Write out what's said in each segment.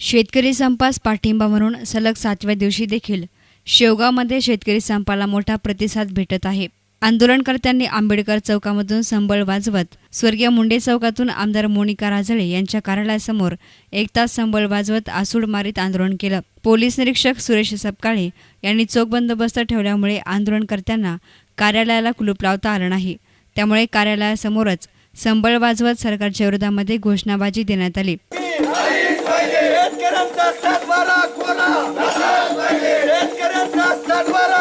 शेतकरी संपास पाठिंबा म्हणून सलग सातव्या दिवशी देखील शेवगावमध्ये शेतकरी संपाला मोठा प्रतिसाद भेटत आहे. आंदोलनकर्त्यांनी आंबेडकर चौकामधून संबळ वाजवत स्वर्गीय मुंडे चौकातून आमदार मोनिका राजळे यांच्या कार्यालयासमोर एक तास संबळ वाजवत आसूड मारीत आंदोलन केलं. पोलीस निरीक्षक सुरेश सपकाळे यांनी चोख बंदोबस्त ठेवल्यामुळे आंदोलनकर्त्यांना कार्यालयाला कुलूप लावता आलं नाही. त्यामुळे कार्यालयासमोरच संबळ वाजवत सरकारच्या विरोधामध्ये घोषणाबाजी देण्यात आली. शेतकऱ्यांचा सातबारा कोणा? शेतकऱ्यांचा सातबारा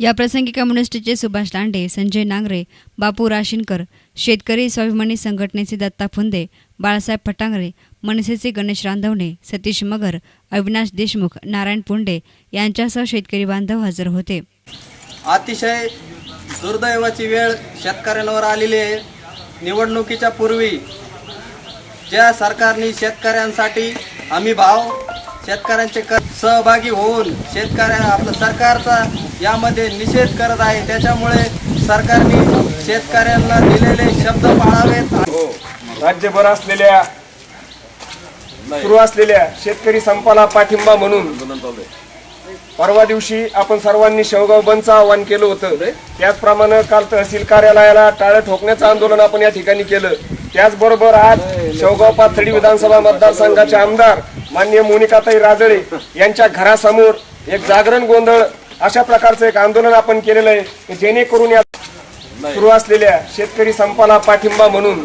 याप्रसंगी कम्युनिस्टचे सुभाष लांडे संजय नांगरे बापू राशीनकर शेतकरी स्वाभिमानी संघटनेचे दत्ता फुंदे बाळासाहेब फटांगरे मनसेचे गणेश रांधवणे सतीश मगर अविनाश देशमुख नारायण पुंडे यांच्यासह शेतकरी बांधव हजर होते. अतिशय दुर्दैवाची वेळ शेतकऱ्यांवर आलेली आहे. निवडणुकीच्या पूर्वी ज्या सरकारने शेतकऱ्यांसाठी हमी भाव शेतकऱ्यांचे सहभागी होऊन शेतकऱ्या आपलं सरकारचा यामध्ये निषेध करत आहे. त्याच्यामुळे सरकारने शेतकऱ्यांना दिलेले शब्द पाळावेत. हो. राज्यभर असलेल्या सुरू असलेल्या शेतकरी संपाला पाठिंबा म्हणून परवा दिवशी आपण सर्वांनी शेवगाव बंदचं आवाहन केलं होतं. त्याचप्रमाणे काल तहसील कार्यालयाला टाळं ठोकण्याचं आंदोलन आपण या ठिकाणी केलं. त्याचबरोबर आज शेवगाव पाथडी विधानसभा मतदारसंघाचे आमदार माननीय मोनिकाताई राजळे यांच्या घरासमोर एक जागरण गोंधळ अशा प्रकारचं एक आंदोलन आपण केलेलं आहे जेणेकरून या सुरू असलेल्या शेतकरी संपाला पाठिंबा म्हणून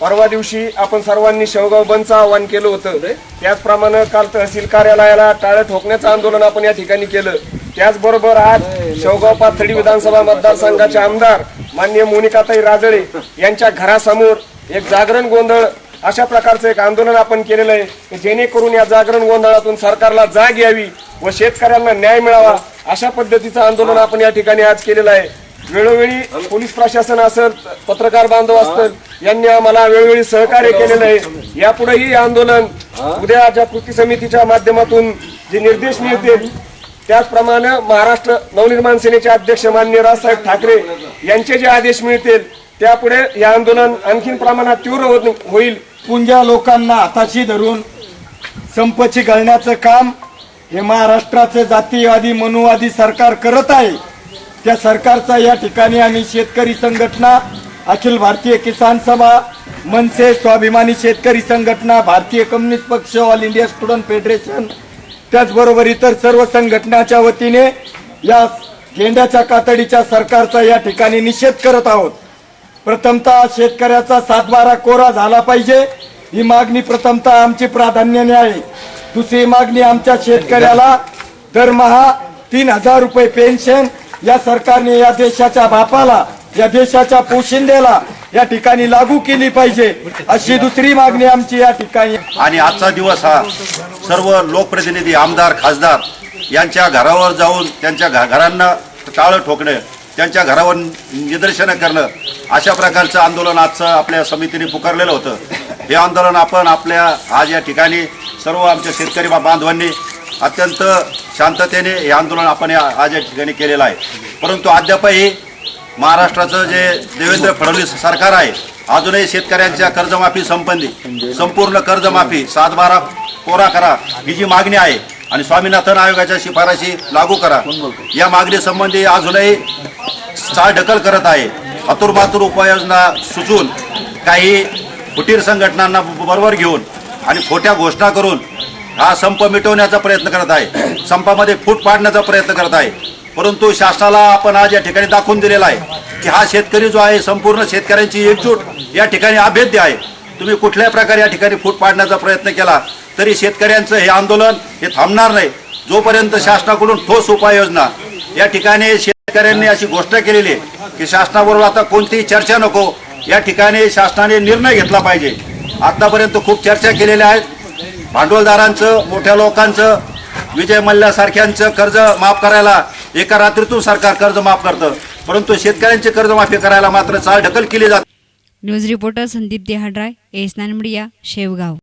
परवा दिवशी आपण सर्वांनी शेवगाव बंदचं आवाहन केलं होतं. त्याचप्रमाणे काल तहसील कार्यालयाला टाळं ठोकण्याचं आंदोलन आपण या ठिकाणी केलं. त्याचबरोबर आज शेवगाव पाथर्डी विधानसभा मतदारसंघाचे आमदार माननीय मोनिकाताई राजळे यांच्या घरासमोर एक जागरण गोंधळ अशा प्रकारचं एक आंदोलन आपण केलेलं आहे की जेणेकरून या जागरण गोंधळातून सरकारला जाग यावी व शेतकऱ्यांना न्याय मिळावा अशा पद्धतीचं आंदोलन आपण या ठिकाणी आज केलेलं आहे. वेळोवेळी पोलीस प्रशासन असेल पत्रकार बांधव असतील यांनी आम्हाला वेळोवेळी सहकार्य केलेलं आहे. यापुढेही आंदोलन उद्या ज्या कृती समितीच्या माध्यमातून जे निर्देश मिळतील त्याचप्रमाणे महाराष्ट्र नवनिर्माण सेनेचे अध्यक्ष माननीय राजसाहेब ठाकरे यांचे जे आदेश मिळतील त्यापुढे हे आंदोलन आणखीन प्रमाणात तीव्र होईल. पुंजा लोकांना हाताशी धरून संपची घालण्याचं काम हे महाराष्ट्राचं जातीयवादी मनुवादी सरकार करत आहे. त्या सरकारचा या ठिकाणी आम्ही शेतकरी संघटना अखिल भारतीय किसान सभा मनसे स्वाभिमानी शेतकरी संघटना भारतीय कम्युनिस्ट पक्ष ऑल इंडिया स्टुडंट फेडरेशन त्याचबरोबर इतर सर्व संघटनाच्या वतीने या गेंड्याच्या कातडीच्या सरकारचा या ठिकाणी निषेध करत आहोत. प्रथमतः शेतकऱ्याचा सातबारा कोरा झाला पाहिजे. ही मागणी प्रथमतः आमची प्राधान्याने आहे. दुसरी मागणी आमच्या शेतकऱ्याला दरमहा तीन हजार रुपये पेन्शन या सरकारने या देशाच्या बापाला या देशाच्या पोशिंदेला या ठिकाणी लागू केली पाहिजे. अशी दुसरी मागणी आमची या ठिकाणी. आणि आजचा दिवस हा सर्व लोकप्रतिनिधी आमदार खासदार यांच्या घरावर जाऊन त्यांच्या घ- घरांना टाळं ठोकणं त्यांच्या घरावर निदर्शनं करणं अशा प्रकारचं आंदोलन आजचं आपल्या समितीने पुकारलेलं होतं. हे आंदोलन आपण आपल्या आज या ठिकाणी सर्व आमच्या शेतकरी बा- बांधवांनी अत्यंत शांततेने हे आंदोलन आपण या आज या ठिकाणी केलेलं आहे. परंतु अद्यापही महाराष्ट्राचं जे देवेंद्र फडणवीस सरकार आहे अजूनही शेतकऱ्यांच्या कर्जमाफी संबंधी संपूर्ण कर्जमाफी सात बारा कोरा करा ही जी मागणी आहे आणि स्वामीनाथन आयोगाच्या शिफारशी लागू करा. या मागणी संबंधी अजूनही चालढकल करत आहे. हातूरमातूर उपाययोजना सुचून काही फुटीर संघटनांना बरोबर घेऊन आणि खोट्या घोषणा करून हा संप मिटवण्याचा प्रयत्न करत आहे. संपामध्ये फूट पाडण्याचा प्रयत्न करत आहे. परंतु शासनाला आपण आज या ठिकाणी दाखवून दिलेला आहे की हा शेतकरी जो आहे संपूर्ण शेतकऱ्यांची एकजूट या ठिकाणी अभेद्य आहे. तुम्ही कुठल्याही प्रकारे या ठिकाणी फूट पाडण्याचा प्रयत्न केला तरी शेतकऱ्यांचं हे आंदोलन हे थांबणार नाही. जोपर्यंत शासनाकडून ठोस उपाययोजना या ठिकाणी शेतकऱ्यांनी अशी घोषणा केलेली आहे की शासनाबरोबर आता कोणतीही चर्चा नको या ठिकाणी शासनाने निर्णय घेतला पाहिजे. आतापर्यंत खूप चर्चा केलेल्या आहेत. भांडवलदारांचं मोठ्या लोकांचं विजय मल्ल्यासारख्यांचं कर्ज माफ करायला एका रात्रीतून सरकार कर्ज माफ करतं. परंतु शेतकऱ्यांचे कर्जमाफी करायला मात्र चाल ढकल केली जाते. News reporter Sandeep Dehadray S nine media Shevgaon.